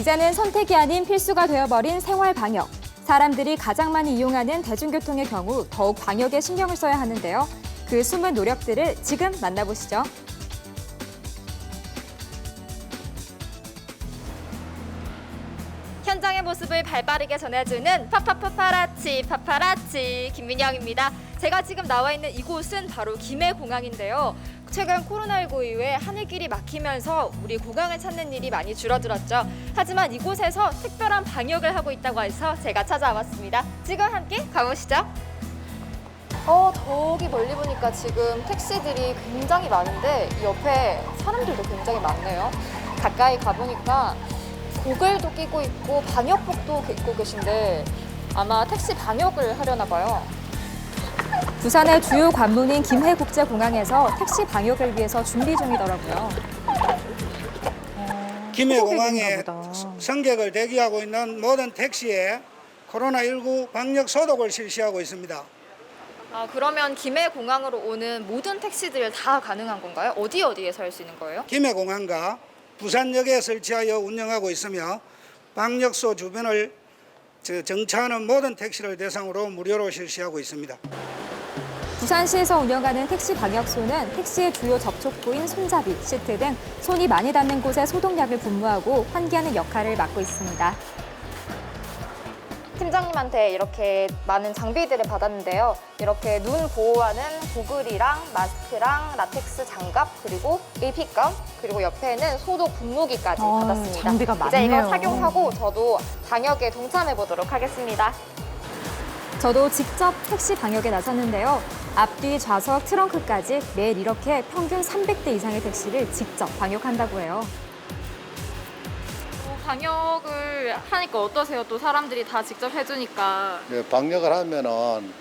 이제는 선택이 아닌 필수가 되어버린 생활 방역. 사람들이 가장 많이 이용하는 대중교통의 경우 더욱 방역에 신경을 써야 하는데요. 그 숨은 노력들을 지금 만나보시죠. 현장의 모습을 발빠르게 전해주는 파파파파라치 파파라치 김민영입니다. 제가 지금 나와 있는 이곳은 바로 김해공항인데요. 최근 코로나19 이후에 하늘길이 막히면서 우리 공항을 찾는 일이 많이 줄어들었죠. 하지만 이곳에서 특별한 방역을 하고 있다고 해서 제가 찾아왔습니다. 지금 함께 가보시죠. 어, 저기 멀리 보니까 지금 택시들이 굉장히 많은데 이 옆에 사람들도 굉장히 많네요. 가까이 가보니까 고글도 끼고 있고 방역복도 입고 계신데 아마 택시 방역을 하려나 봐요. 부산의 주요 관문인 김해국제공항에서 택시 방역을 위해서 준비 중이더라고요. 김해공항에 소독인가 보다. 승객을 대기하고 있는 모든 택시에 코로나19 방역 소독을 실시하고 있습니다. 아, 그러면 김해공항으로 오는 모든 택시들 다 가능한 건가요? 어디 어디에서 할 수 있는 거예요? 김해공항과 부산역에 설치하여 운영하고 있으며 방역소 주변을 저 정차하는 모든 택시를 대상으로 무료로 실시하고 있습니다. 부산시에서 운영하는 택시 방역소는 택시의 주요 접촉부인 손잡이, 시트 등 손이 많이 닿는 곳에 소독약을 분무하고 환기하는 역할을 맡고 있습니다. 팀장님한테 이렇게 많은 장비들을 받았는데요. 이렇게 눈 보호하는 고글이랑 마스크랑 라텍스 장갑 그리고 AP감 그리고 옆에는 소독 분무기까지 아, 받았습니다. 장비가 이제 이거 많네요. 착용하고 저도 방역에 동참해 보도록 하겠습니다. 저도 직접 택시 방역에 나섰는데요. 앞뒤 좌석 트렁크까지 매일 이렇게 평균 300대 이상의 택시를 직접 방역한다고 해요. 어, 방역을 하니까 어떠세요? 또 사람들이 다 직접 해주니까. 예, 방역을 하면은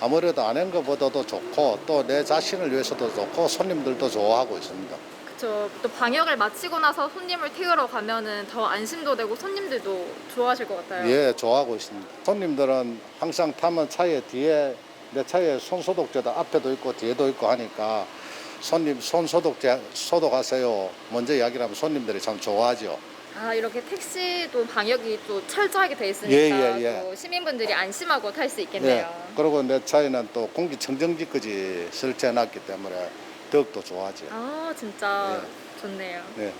아무래도 안 한 것보다도 좋고 또 내 자신을 위해서도 좋고 손님들도 좋아하고 있습니다. 그렇죠. 또 방역을 마치고 나서 손님을 태우러 가면은 더 안심도 되고 손님들도 좋아하실 것 같아요. 예, 좋아하고 있습니다. 손님들은 항상 타면 차에 뒤에 내 차에 손 소독제도 앞에도 있고 뒤에도 있고 하니까 손님 손 소독제 소독하세요. 먼저 이야기를 하면 손님들이 참 좋아하죠. 아 이렇게 택시도 방역이 또 철저하게 돼 있으니까 예, 예, 예. 또 시민분들이 안심하고 탈 수 있겠네요. 예. 그리고 내 차에는 또 공기청정기까지 설치해놨기 때문에 더욱더 좋아하죠. 아 진짜 예. 좋네요. 예.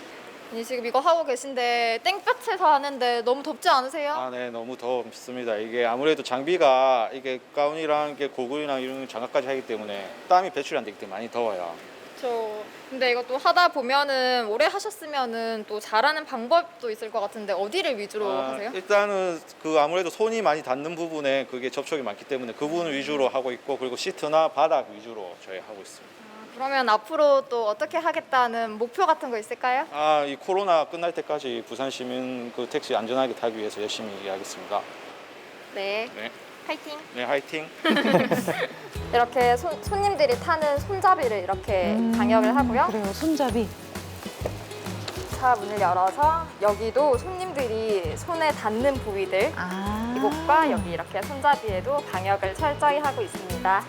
아니, 지금 이거 하고 계신데 땡볕에서 하는데 너무 덥지 않으세요? 아, 네, 너무 덥습니다. 이게 아무래도 장비가 이게 가운이랑 이게 고글이랑 이런 장갑까지 하기 때문에 땀이 배출이 안 되기 때문에 많이 더워요. 그렇죠. 근데 또 하다 보면은 오래 하셨으면은 또 잘하는 방법도 있을 것 같은데 어디를 위주로 아, 하세요? 일단은 그 아무래도 손이 많이 닿는 부분에 그게 접촉이 많기 때문에 그 부분을 위주로 하고 있고 그리고 시트나 바닥 위주로 저희 하고 있습니다. 아, 그러면 앞으로 또 어떻게 하겠다는 목표 같은 거 있을까요? 아, 이 코로나 끝날 때까지 부산 시민 그 택시 안전하게 타기 위해서 열심히 일하겠습니다. 네. 네, 파이팅. 네, 화이팅. 이렇게 손, 손님들이 타는 손잡이를 이렇게 방역을 하고요. 음, 그래요, 손잡이. 차 문을 열어서 여기도 손님들이 손에 닿는 부위들 아. 이곳과 여기 이렇게 손잡이에도 방역을 철저히 하고 있습니다.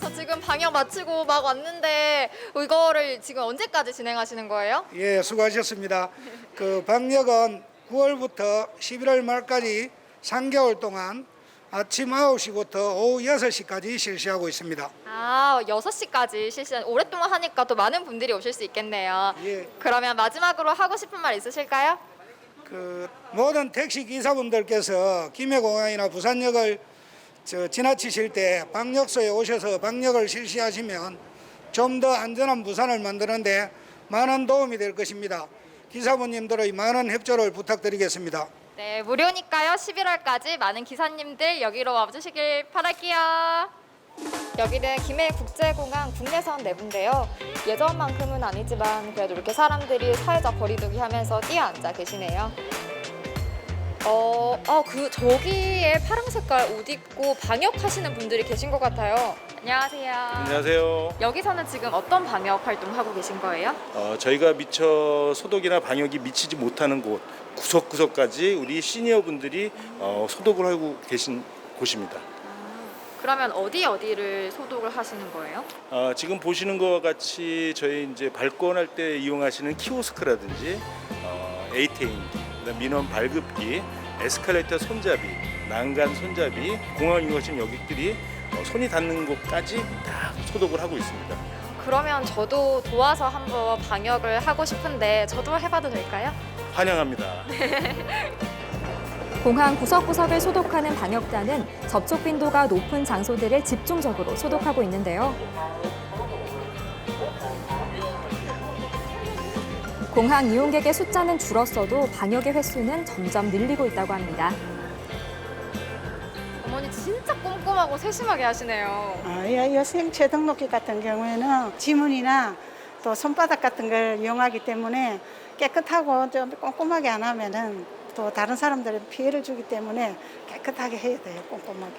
저 지금 방역 마치고 막 왔는데 이거를 지금 언제까지 진행하시는 거예요? 예, 수고하셨습니다. 그 방역은 9월부터 11월 말까지 3개월 동안 아침 9시부터 오후 6시까지 실시하고 있습니다. 아, 6시까지 실시한 오랫동안 하니까 또 많은 분들이 오실 수 있겠네요. 예, 그러면 마지막으로 하고 싶은 말 있으실까요? 그 모든 택시 기사분들께서 김해공항이나 부산역을 저 지나치실 때 방역소에 오셔서 방역을 실시하시면 좀 더 안전한 부산을 만드는데 많은 도움이 될 것입니다. 기사분님들의 많은 협조를 부탁드리겠습니다. 네, 무료니까요. 11월까지 많은 기사님들 여기로 와주시길 바랄게요. 여기는 김해국제공항 국내선 내부인데요. 예전만큼은 아니지만 그래도 이렇게 사람들이 사회적 거리두기 하면서 뛰어앉아 계시네요. 어, 아, 그 저기에 파란 색깔 옷 입고 방역하시는 분들이 계신 것 같아요. 안녕하세요. 안녕하세요. 여기서는 지금 어떤 방역 활동 하고 계신 거예요? 어, 저희가 미처 소독이나 방역이 미치지 못하는 곳 구석구석까지 우리 시니어 분들이 어, 소독을 하고 계신 곳입니다. 그러면 어디 어디를 소독을 하시는 거예요? 어, 지금 보시는 것과 같이 저희 이제 발권할 때 이용하시는 키오스크라든지 어, 에이테인기, 민원 발급기, 에스컬레이터 손잡이, 난간 손잡이, 공항 이용하시는 여객들이 어, 손이 닿는 곳까지 다 소독을 하고 있습니다. 그러면 저도 도와서 한번 방역을 하고 싶은데 저도 해봐도 될까요? 환영합니다. 공항 구석구석을 소독하는 방역단은 접촉 빈도가 높은 장소들을 집중적으로 소독하고 있는데요. 공항 이용객의 숫자는 줄었어도 방역의 횟수는 점점 늘리고 있다고 합니다. 어머니 진짜 꼼꼼하고 세심하게 하시네요. 어, 여- 여생 재등록기 같은 경우에는 지문이나 또 손바닥 같은 걸 이용하기 때문에 깨끗하고 좀 꼼꼼하게 안 하면은 또 다른 사람들에 피해를 주기 때문에 깨끗하게 해야 돼요, 꼼꼼하게.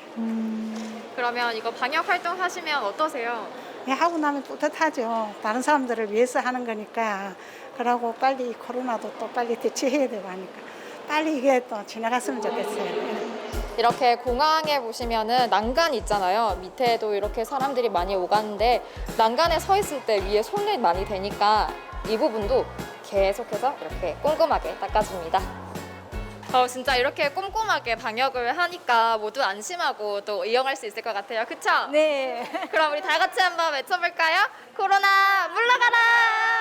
그러면 이거 방역 활동 하시면 어떠세요? 예, 하고 나면 뿌듯하죠. 다른 사람들을 위해서 하는 거니까. 그러고 빨리 이 코로나도 또 빨리 대처해야 되고 하니까. 빨리 이게 또 지나갔으면 좋겠어요. 이렇게 공항에 보시면은 난간 있잖아요. 밑에도 이렇게 사람들이 많이 오가는데 난간에 서 있을 때 위에 손을 많이 대니까 이 부분도 계속해서 이렇게 꼼꼼하게 닦아줍니다. 어, 진짜 이렇게 꼼꼼하게 방역을 하니까 모두 안심하고 또 이용할 수 있을 것 같아요. 그쵸? 네. 그럼 우리 다 같이 한번 외쳐볼까요? 코로나 물러가라!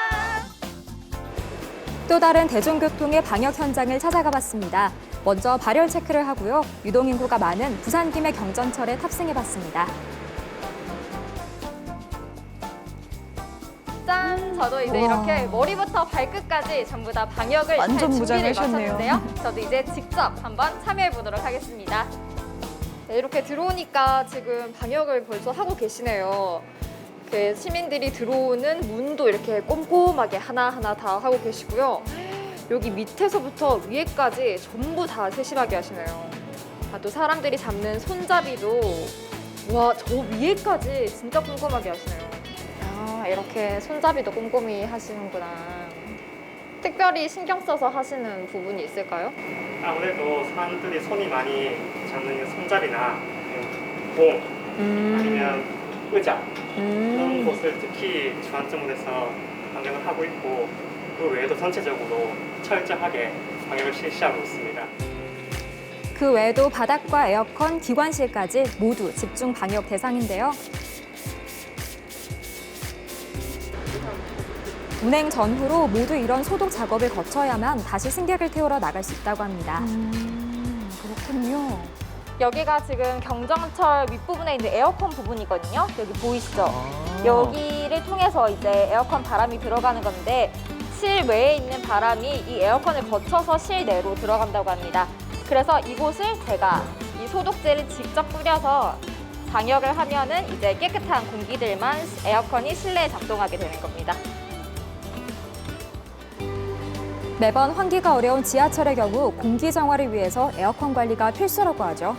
또 다른 대중교통의 방역 현장을 찾아가 봤습니다. 먼저 발열 체크를 하고요. 유동 인구가 많은 부산 김해 경전철에 탑승해 봤습니다. 짠! 저도 이제 우와. 이렇게 머리부터 발끝까지 전부 다 방역을 완전 잘 준비를 무장하셨네요. 마쳤는데요. 저도 이제 직접 한번 참여해 보도록 하겠습니다. 네, 이렇게 들어오니까 지금 방역을 벌써 하고 계시네요. 그 시민들이 들어오는 문도 이렇게 꼼꼼하게 하나하나 다 하고 계시고요. 여기 밑에서부터 위에까지 전부 다 세심하게 하시네요. 아, 또 사람들이 잡는 손잡이도 와, 저 위에까지 진짜 꼼꼼하게 하시네요. 아, 이렇게 손잡이도 꼼꼼히 하시는구나. 특별히 신경 써서 하시는 부분이 있을까요? 아무래도 사람들이 손이 많이 잡는 손잡이나 봉 아니면 의자 그런 곳을 특히 주안점으로 해서 방역을 하고 있고 그 외에도 전체적으로 철저하게 방역을 실시하고 있습니다. 그 외에도 바닥과 에어컨, 기관실까지 모두 집중 방역 대상인데요. 운행 전후로 모두 이런 소독 작업을 거쳐야만 다시 승객을 태우러 나갈 수 있다고 합니다. 음, 그렇군요. 여기가 지금 경정철 윗부분에 있는 에어컨 부분이거든요. 여기 보이시죠? 여기를 통해서 이제 에어컨 바람이 들어가는 건데 실외에 있는 바람이 이 에어컨을 거쳐서 실내로 들어간다고 합니다. 그래서 이곳을 제가 이 소독제를 직접 뿌려서 방역을 하면은 이제 깨끗한 공기들만 에어컨이 실내에 작동하게 되는 겁니다. 매번 환기가 어려운 지하철의 경우 공기 정화를 위해서 에어컨 관리가 필수라고 하죠.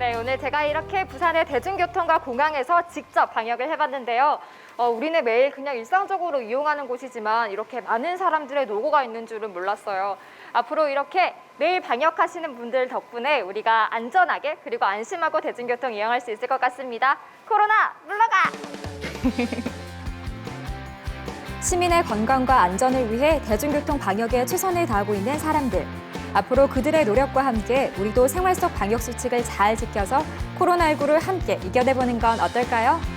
네, 오늘 제가 이렇게 부산의 대중교통과 공항에서 직접 방역을 해봤는데요. 어, 우리는 매일 그냥 일상적으로 이용하는 곳이지만 이렇게 많은 사람들의 노고가 있는 줄은 몰랐어요. 앞으로 이렇게 매일 방역하시는 분들 덕분에 우리가 안전하게 그리고 안심하고 대중교통 이용할 수 있을 것 같습니다. 코로나 물러가! 시민의 건강과 안전을 위해 대중교통 방역에 최선을 다하고 있는 사람들. 앞으로 그들의 노력과 함께 우리도 생활 속 방역 수칙을 잘 지켜서 코로나19를 함께 이겨내보는 건 어떨까요?